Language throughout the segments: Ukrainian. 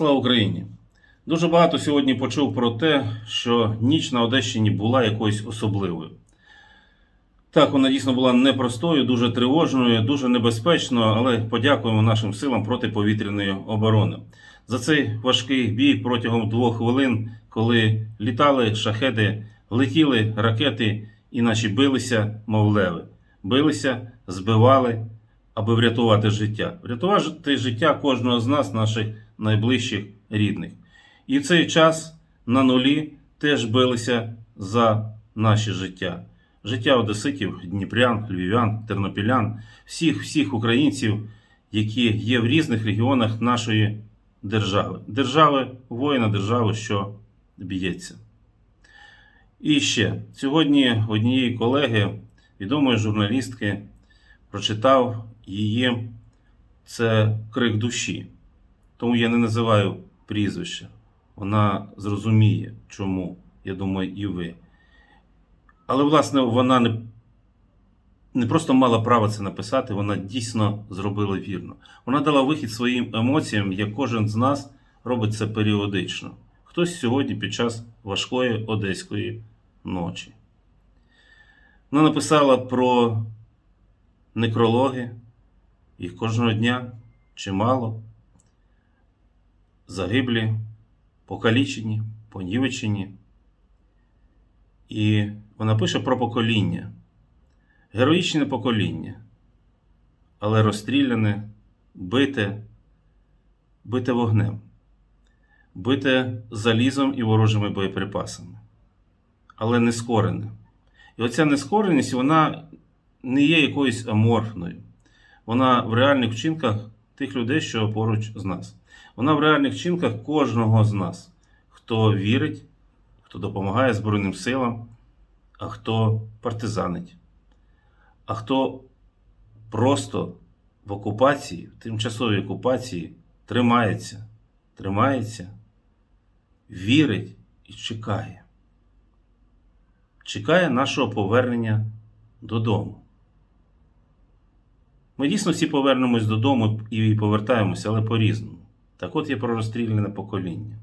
Слава Україні! Дуже багато сьогодні почув про те, що ніч на Одещині була якоюсь особливою. Так, вона дійсно була непростою, дуже тривожною, дуже небезпечною, але подякуємо нашим силам протиповітряної оборони за цей важкий бій протягом двох хвилин, коли літали шахеди, летіли ракети і наші билися, мов леви. Билися, збивали, аби врятувати життя. Врятувати життя кожного з нас, наших найближчих рідних. І в цей час на нулі теж билися за наші життя. Життя одеситів, дніпрян, львів'ян, тернопілян, всіх всіх українців, які є в різних регіонах нашої держави. Держави, воїна держави, що б'ється. І ще сьогодні однієї колеги, відомої журналістки, прочитав її це крик душі. Тому я не називаю прізвище. Вона зрозуміє, чому, я думаю, і ви. Але, власне, вона не, не просто мала право це написати, вона дійсно зробила вірно. Вона дала вихід своїм емоціям, як кожен з нас робить це періодично. Хтось сьогодні під час важкої одеської ночі. Вона написала про некрологи, їх кожного дня чимало. Загиблі, покалічені, понівечені. І вона пише про покоління, героїчне покоління, але розстріляне, бите, бите вогнем, бите залізом і ворожими боєприпасами, але не скорене. І оця нескореність, вона не є якоюсь аморфною. Вона в реальних вчинках тих людей, що поруч з нас. Вона в реальних вчинках кожного з нас, хто вірить, хто допомагає Збройним силам, а хто партизанить, а хто просто в окупації, в тимчасовій окупації тримається, тримається, вірить і чекає. Чекає нашого повернення додому. Ми дійсно всі повернемось додому і повертаємося, але по-різному. Так от є про розстріляне покоління.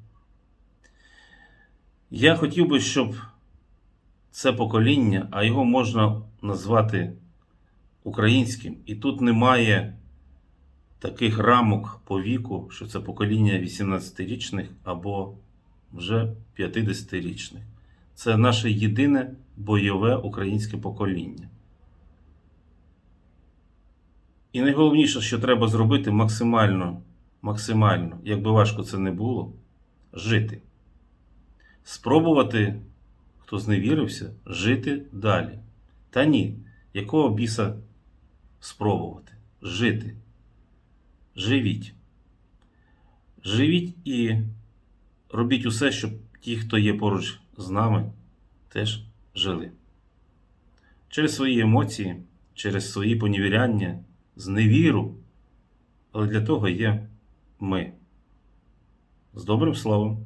Я хотів би, щоб це покоління, а його можна назвати українським, і тут немає таких рамок по віку, що це покоління 18-річних або вже 50-річних. Це наше єдине бойове українське покоління. І найголовніше, що треба зробити максимально, максимально, як би важко це не було, жити. Спробувати, хто зневірився, жити далі. Та ні, якого біса спробувати? Жити. Живіть. Живіть і робіть усе, щоб ті, хто є поруч з нами, теж жили. Через свої емоції, через свої поневіряння, зневіру. Але для того є ми. З добрим словом,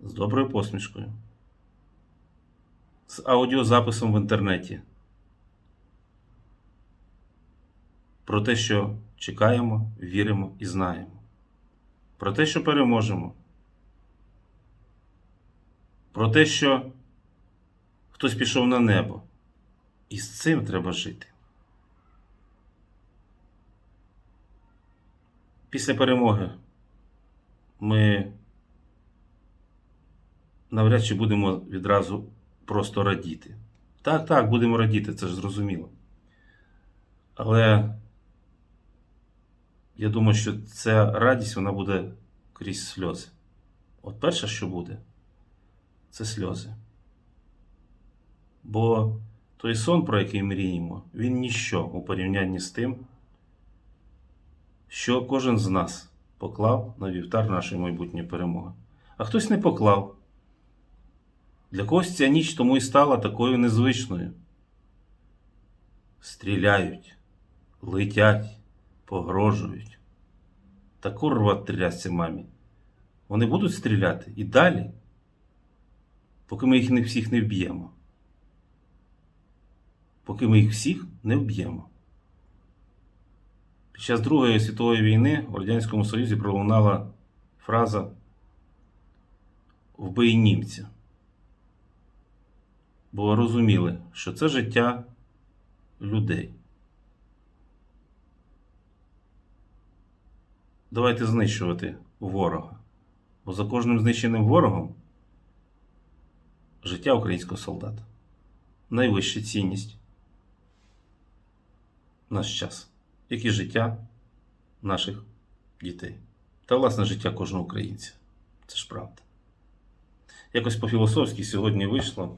з доброю посмішкою, з аудіозаписом в інтернеті. Про те, що чекаємо, віримо і знаємо. Про те, що переможемо. Про те, що хтось пішов на небо. І з цим треба жити. Після перемоги ми навряд чи будемо відразу просто радіти. Так, так, будемо радіти, це ж зрозуміло. Але я думаю, що ця радість вона буде крізь сльози. От перше, що буде, це сльози. Бо той сон, про який мріємо, він ніщо у порівнянні з тим, що кожен з нас поклав на вівтар нашої майбутньої перемоги. А хтось не поклав. Для когось ця ніч тому і стала такою незвичною. Стріляють, летять, погрожують. Та курва трясся мамі. Вони будуть стріляти і далі, поки ми їх не всіх не вб'ємо. Поки ми їх всіх не вб'ємо. Під час Другої світової війни в Радянському Союзі пролунала фраза Вбий німця. Бо розуміли, що це життя людей. Давайте знищувати ворога. Бо за кожним знищеним ворогом життя українського солдата. Найвища цінність наш час, як і життя наших дітей. Та, власне, життя кожного українця. Це ж правда. Якось по-філософськи сьогодні вийшло.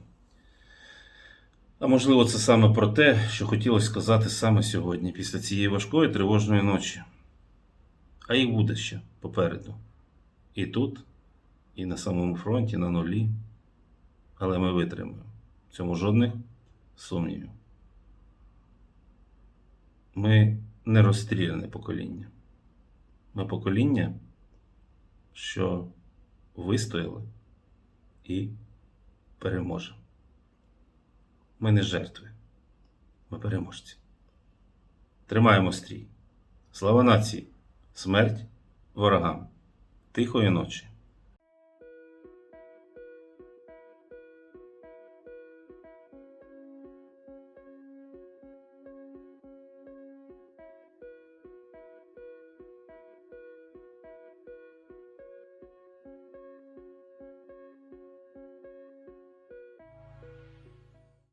А можливо, це саме про те, що хотілося сказати саме сьогодні, після цієї важкої тривожної ночі. А їх буде ще попереду. І тут, і на самому фронті, на нулі. Але ми витримаємо. В цьому жодних сумнівів. Ми не розстріляне покоління. Ми покоління, що вистояли і переможе. Ми не жертви. Ми переможці. Тримаємо стрій. Слава нації! Смерть ворогам! Тихої ночі!